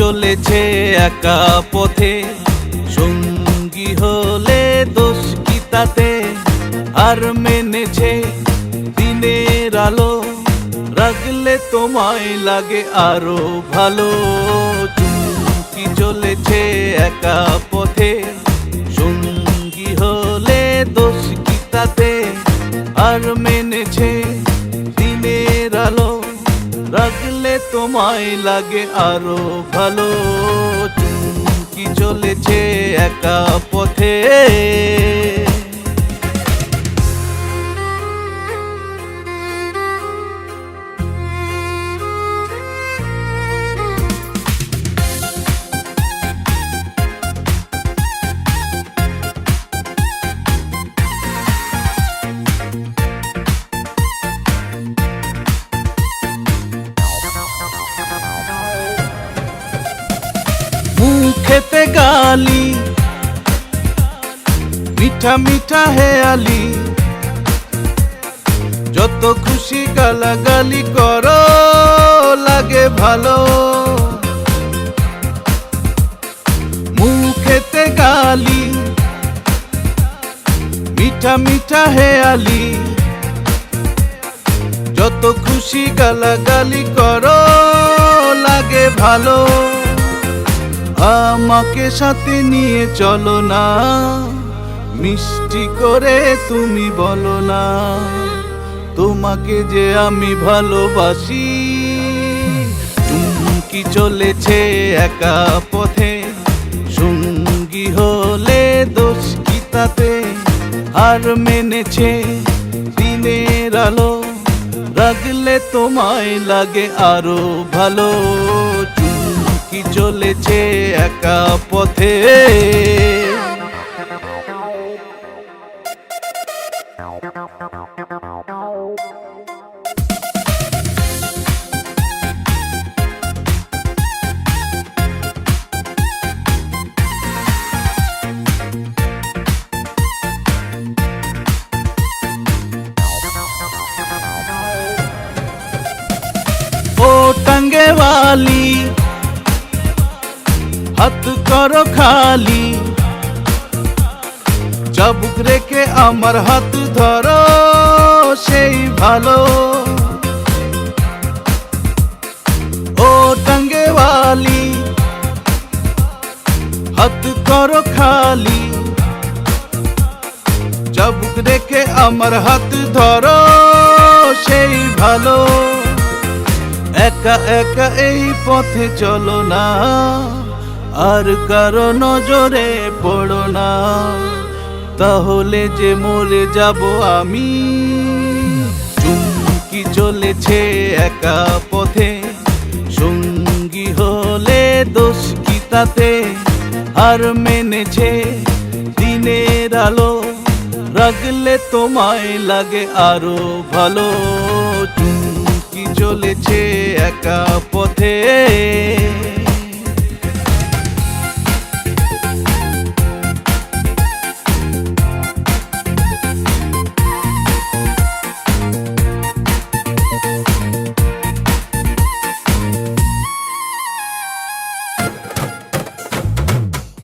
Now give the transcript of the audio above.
চলেছে একা পথে সঙ্গী হলে কি তাতে আর মেনেছে দিনের আলো রাখলে তোমায় লাগে আরও ভালো। চুমকি চলেছে একা পথে, সঙ্গী হলে দোষ কি তাতে? আর মেনেছে দিনের আলো রাখলে তোমায় লাগে আরও ভালো। চুমকি চলেছে একা পথে। গালি মিঠা মিঠা হেয়ালি। যত খুশি গালাগালি করো, লাগে ভালো। মুখেতে গালি। মিঠা মিঠা হেয়ালি। যত খুশি গালাগালি করো, লাগে ভালো। আমাকে সাথে নিয়ে চলো না। মিষ্টি করে তুমি বলো না। তোমাকে যে আমি ভালোবাসি। চুমকি চলেছে একা পথে। সঙ্গী হলে দোষ কি তাতে? আর মেনেছে দিনের আলো। রাখলে তোমায় লাগে আরও ভালো। চুমকি চলেছে একা পথে। ও টাঙ্গে वाली হাত করো খালি। চাবুক রেখে আমার হাত ধরো, সেই ভালো। ও টাঙ্গে वाली হাত করো খালি। চাবুক রেখে আমার হাত ধরো, সেই ভালো। একা একা এই পথে চলো না। আর কারও নজরে পড়ো না। তাহলে যে মরে যাব আমি। চুমকি চলেছে একা পথে। সঙ্গী হলে দোষ কি তাতে? আর মেনেছে দিনের আলো। রাখলে তোমায় লাগে আরও ভালো। চুমকি চলেছে একা পথে।